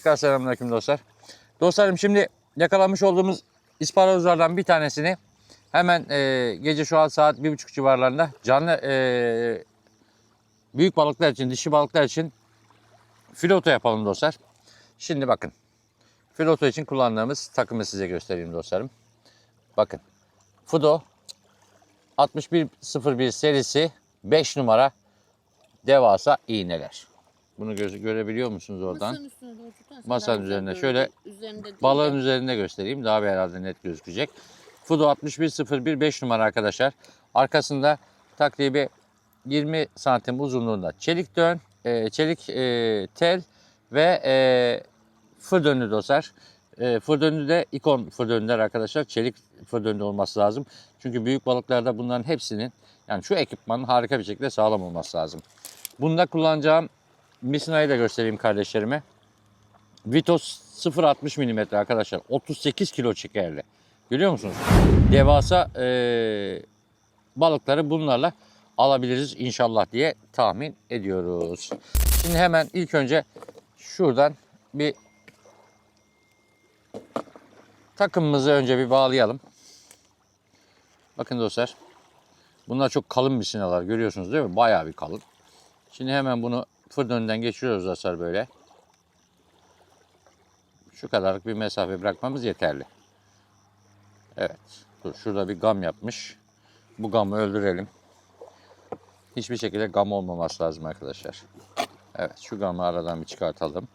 Tekrar selamünaleyküm dostlar. Dostlarım şimdi yakalamış olduğumuz isparozlardan bir tanesini hemen e, gece şu an saat bir buçuk civarlarında canlı e, büyük balıklar için, dişi balıklar için filoto yapalım dostlar. Şimdi bakın. Filoto için kullandığımız takımı size göstereyim dostlarım. Bakın. Fudo 6101 serisi 5 numara devasa iğneler. Bunu göz, görebiliyor musunuz oradan? Masanın üstüne doğru tutarsan Masanın daha güzel üzerine görünür. şöyle Üzerinde değil Balığın de. üzerinde göstereyim. Daha bir herhalde net gözükecek. Fudo 6101 5 numara arkadaşlar. Arkasında takribi 20 santim uzunluğunda çelik dön, e, çelik e, tel ve e, fır dönlü dostlar. E, fır dönlü de ikon fır dönlüler arkadaşlar. Çelik fır dönlü olması lazım. Çünkü büyük balıklarda bunların hepsinin yani şu ekipmanın harika bir şekilde sağlam olması lazım. Bunda kullanacağım misinayı da göstereyim kardeşlerime. Vitos 0.60 mm arkadaşlar. 38 kilo çekerli. Görüyor musunuz? Devasa eee, balıkları bunlarla alabiliriz inşallah diye tahmin ediyoruz. Şimdi hemen ilk önce şuradan bir takımımızı önce bir bağlayalım. Bakın dostlar. Bunlar çok kalın misinalar görüyorsunuz değil mi? Bayağı bir kalın. Şimdi hemen bunu fır önünden geçiriyoruz dostlar böyle. Şu kadarlık bir mesafe bırakmamız yeterli. Evet. Dur şurada bir gam yapmış. Bu gamı öldürelim. Hiçbir şekilde gam olmaması lazım arkadaşlar. Evet şu gamı aradan bir çıkartalım.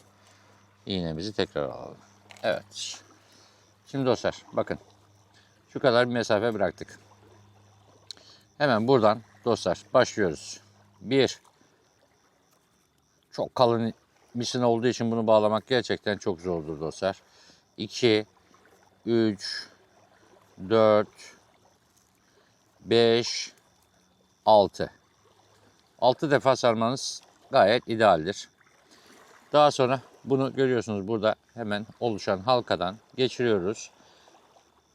İğnemizi tekrar alalım. Evet. Şimdi dostlar bakın. Şu kadar bir mesafe bıraktık. Hemen buradan dostlar başlıyoruz. Bir. Çok kalın misin olduğu için bunu bağlamak gerçekten çok zordur dostlar. 2 3 4 5 6 6 defa sarmanız gayet idealdir. Daha sonra bunu görüyorsunuz burada hemen oluşan halkadan geçiriyoruz.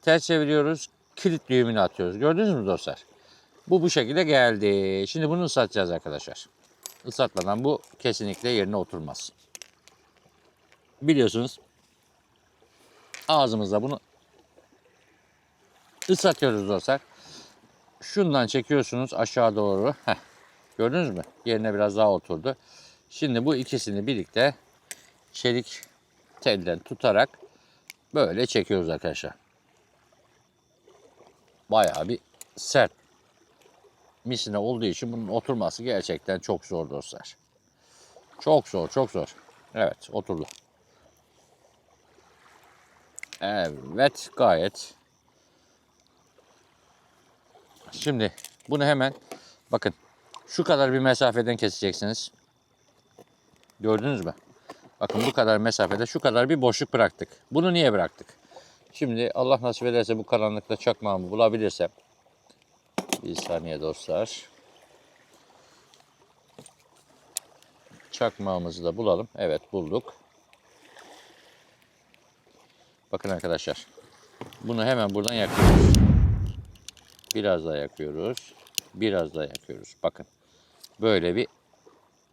Ters çeviriyoruz. Kilit düğümünü atıyoruz. Gördünüz mü dostlar? Bu bu şekilde geldi. Şimdi bunu ıslatacağız arkadaşlar. Islatmadan bu kesinlikle yerine oturmaz. Biliyorsunuz ağzımızda bunu ıslatıyoruz dostlar. Şundan çekiyorsunuz aşağı doğru. Heh. Gördünüz mü? Yerine biraz daha oturdu. Şimdi bu ikisini birlikte çelik telden tutarak böyle çekiyoruz arkadaşlar. Bayağı bir sert misine olduğu için bunun oturması gerçekten çok zor dostlar. Çok zor, çok zor. Evet, oturdu. Evet, gayet. Şimdi bunu hemen bakın şu kadar bir mesafeden keseceksiniz. Gördünüz mü? Bakın bu kadar mesafede şu kadar bir boşluk bıraktık. Bunu niye bıraktık? Şimdi Allah nasip ederse bu karanlıkta çakmağımı bulabilirsem bir saniye dostlar. Çakmağımızı da bulalım. Evet bulduk. Bakın arkadaşlar. Bunu hemen buradan yakıyoruz. Biraz daha yakıyoruz. Biraz daha yakıyoruz. Bakın. Böyle bir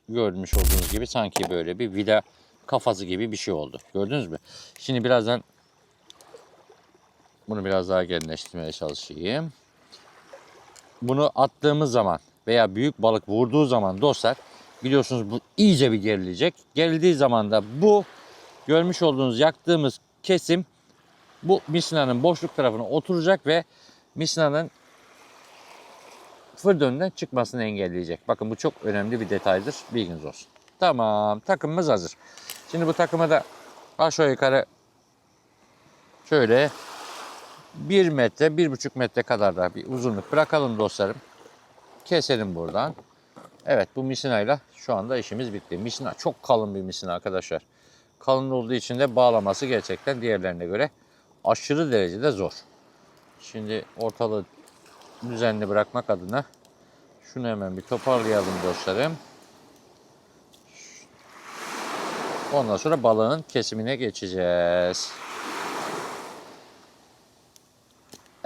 görmüş olduğunuz gibi sanki böyle bir vida kafası gibi bir şey oldu. Gördünüz mü? Şimdi birazdan bunu biraz daha genleştirmeye çalışayım bunu attığımız zaman veya büyük balık vurduğu zaman dostlar biliyorsunuz bu iyice bir gerilecek. Gerildiği zaman da bu görmüş olduğunuz yaktığımız kesim bu misinanın boşluk tarafına oturacak ve misinanın fır çıkmasını engelleyecek. Bakın bu çok önemli bir detaydır. Bilginiz olsun. Tamam takımımız hazır. Şimdi bu takıma da aşağı yukarı şöyle 1 metre, 1,5 metre kadar da bir uzunluk bırakalım dostlarım. Keselim buradan. Evet bu misinayla şu anda işimiz bitti. Misina çok kalın bir misina arkadaşlar. Kalın olduğu için de bağlaması gerçekten diğerlerine göre aşırı derecede zor. Şimdi ortalığı düzenli bırakmak adına şunu hemen bir toparlayalım dostlarım. Ondan sonra balığın kesimine geçeceğiz.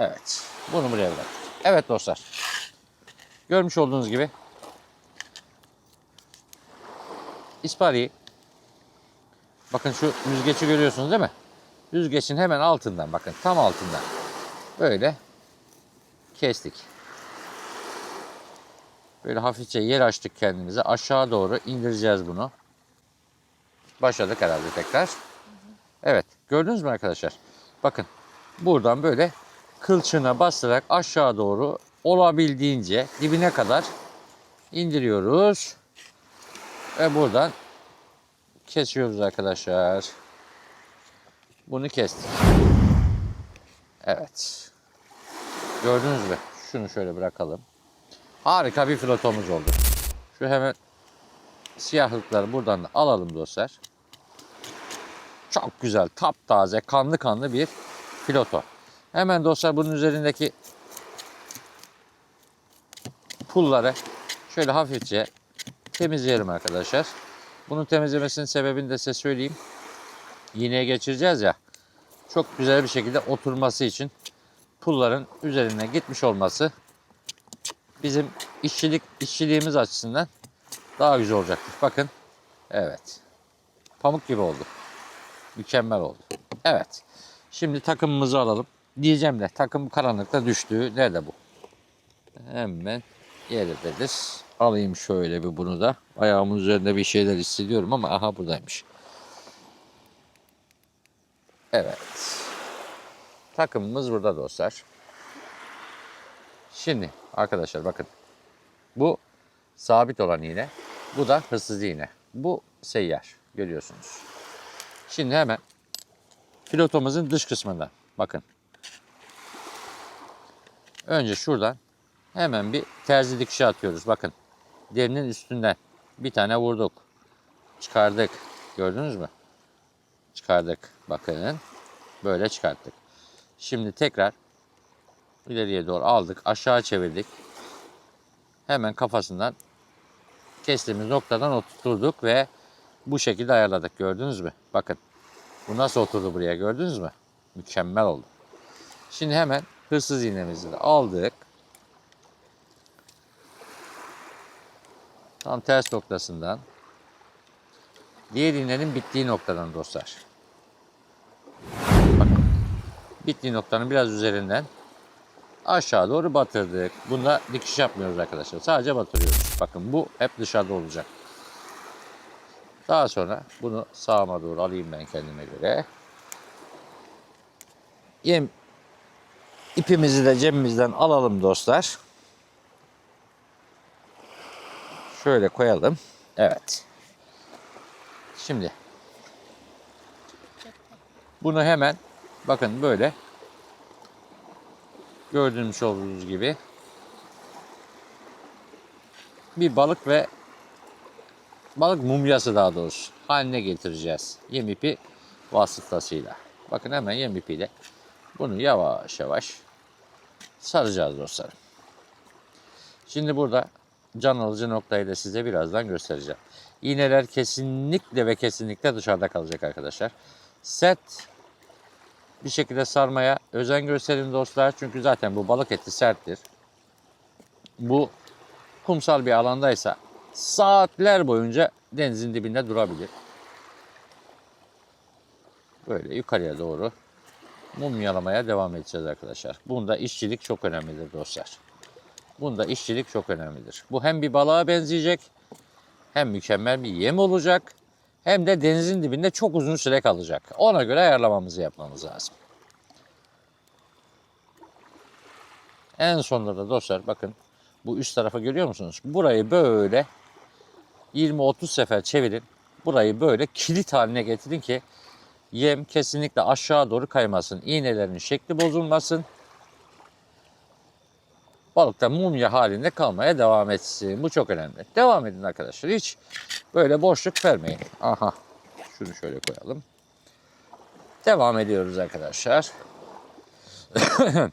Evet. Bunu buraya bıraktık. Evet dostlar. Görmüş olduğunuz gibi ispariyi Bakın şu yüzgeci görüyorsunuz değil mi? Yüzgecin hemen altından bakın tam altından. Böyle kestik. Böyle hafifçe yer açtık kendimize. Aşağı doğru indireceğiz bunu. Başladık herhalde tekrar. Evet gördünüz mü arkadaşlar? Bakın buradan böyle kılçığına bastırarak aşağı doğru olabildiğince dibine kadar indiriyoruz. Ve buradan kesiyoruz arkadaşlar. Bunu kestik. Evet. Gördünüz mü? Şunu şöyle bırakalım. Harika bir filotomuz oldu. Şu hemen siyahlıkları buradan da alalım dostlar. Çok güzel, taptaze, kanlı kanlı bir filoto. Hemen dostlar bunun üzerindeki pulları şöyle hafifçe temizleyelim arkadaşlar. Bunun temizlemesinin sebebini de size söyleyeyim. Yineye geçireceğiz ya. Çok güzel bir şekilde oturması için pulların üzerine gitmiş olması bizim işçilik işçiliğimiz açısından daha güzel olacaktır. Bakın. Evet. Pamuk gibi oldu. Mükemmel oldu. Evet. Şimdi takımımızı alalım. Diyeceğim de takım karanlıkta düştü. Nerede bu? Hemen yerindedir. Alayım şöyle bir bunu da. Ayağımın üzerinde bir şeyler hissediyorum ama aha buradaymış. Evet. Takımımız burada dostlar. Şimdi arkadaşlar bakın. Bu sabit olan iğne. Bu da hırsız iğne. Bu seyyar. Görüyorsunuz. Şimdi hemen filotomuzun dış kısmından bakın. Önce şuradan hemen bir terzi dikişi atıyoruz. Bakın. Derinin üstünden bir tane vurduk. Çıkardık. Gördünüz mü? Çıkardık. Bakın. Böyle çıkarttık. Şimdi tekrar ileriye doğru aldık. Aşağı çevirdik. Hemen kafasından kestiğimiz noktadan oturturduk ve bu şekilde ayarladık. Gördünüz mü? Bakın. Bu nasıl oturdu buraya gördünüz mü? Mükemmel oldu. Şimdi hemen hırsız iğnemizi de aldık. Tam ters noktasından. Diğer iğnenin bittiği noktadan dostlar. Bakın. Bittiği noktanın biraz üzerinden aşağı doğru batırdık. Bunda dikiş yapmıyoruz arkadaşlar. Sadece batırıyoruz. Bakın bu hep dışarıda olacak. Daha sonra bunu sağıma doğru alayım ben kendime göre. Yem ipimizi de cebimizden alalım dostlar. Şöyle koyalım. Evet. Şimdi bunu hemen bakın böyle gördüğünüz olduğunuz gibi bir balık ve balık mumyası daha doğrusu haline getireceğiz. Yem ipi vasıtasıyla. Bakın hemen yem ipiyle bunu yavaş yavaş saracağız dostlarım. Şimdi burada can alıcı noktayı da size birazdan göstereceğim. İğneler kesinlikle ve kesinlikle dışarıda kalacak arkadaşlar. Set bir şekilde sarmaya özen gösterin dostlar. Çünkü zaten bu balık eti serttir. Bu kumsal bir alandaysa saatler boyunca denizin dibinde durabilir. Böyle yukarıya doğru mumyalamaya devam edeceğiz arkadaşlar. Bunda işçilik çok önemlidir dostlar. Bunda işçilik çok önemlidir. Bu hem bir balığa benzeyecek, hem mükemmel bir yem olacak, hem de denizin dibinde çok uzun süre kalacak. Ona göre ayarlamamızı yapmamız lazım. En sonunda da dostlar bakın bu üst tarafa görüyor musunuz? Burayı böyle 20-30 sefer çevirin. Burayı böyle kilit haline getirin ki yem kesinlikle aşağı doğru kaymasın. İğnelerin şekli bozulmasın. Balık da mumya halinde kalmaya devam etsin. Bu çok önemli. Devam edin arkadaşlar. Hiç böyle boşluk vermeyin. Aha. Şunu şöyle koyalım. Devam ediyoruz arkadaşlar.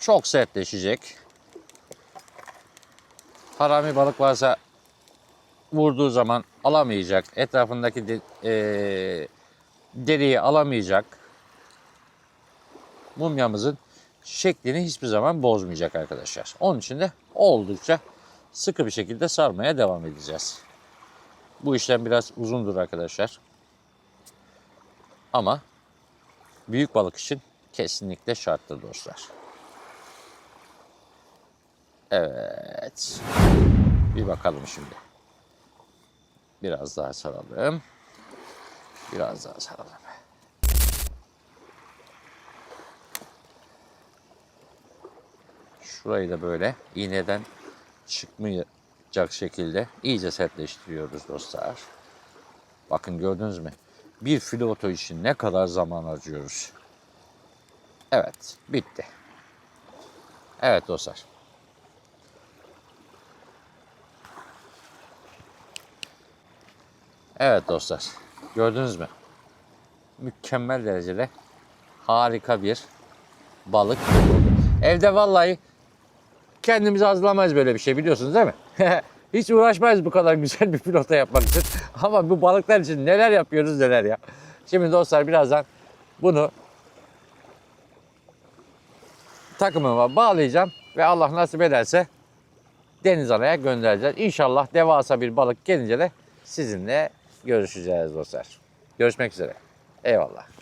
Çok sertleşecek. Harami balık varsa vurduğu zaman alamayacak. Etrafındaki de, eee, deriyi alamayacak. Mumyamızın şeklini hiçbir zaman bozmayacak arkadaşlar. Onun için de oldukça sıkı bir şekilde sarmaya devam edeceğiz. Bu işlem biraz uzundur arkadaşlar. Ama büyük balık için kesinlikle şarttır dostlar. Evet. Bir bakalım şimdi. Biraz daha saralım. Biraz daha saralım. Şurayı da böyle iğneden çıkmayacak şekilde iyice sertleştiriyoruz dostlar. Bakın gördünüz mü? Bir filoto için ne kadar zaman harcıyoruz. Evet, bitti. Evet dostlar. Evet dostlar. Gördünüz mü? Mükemmel derecede harika bir balık. Evde vallahi kendimiz hazırlamayız böyle bir şey biliyorsunuz değil mi? Hiç uğraşmayız bu kadar güzel bir pilota yapmak için. Ama bu balıklar için neler yapıyoruz neler ya. Şimdi dostlar birazdan bunu takımıma bağlayacağım ve Allah nasip ederse deniz anaya göndereceğiz. İnşallah devasa bir balık gelince de sizinle görüşeceğiz dostlar. Görüşmek üzere. Eyvallah.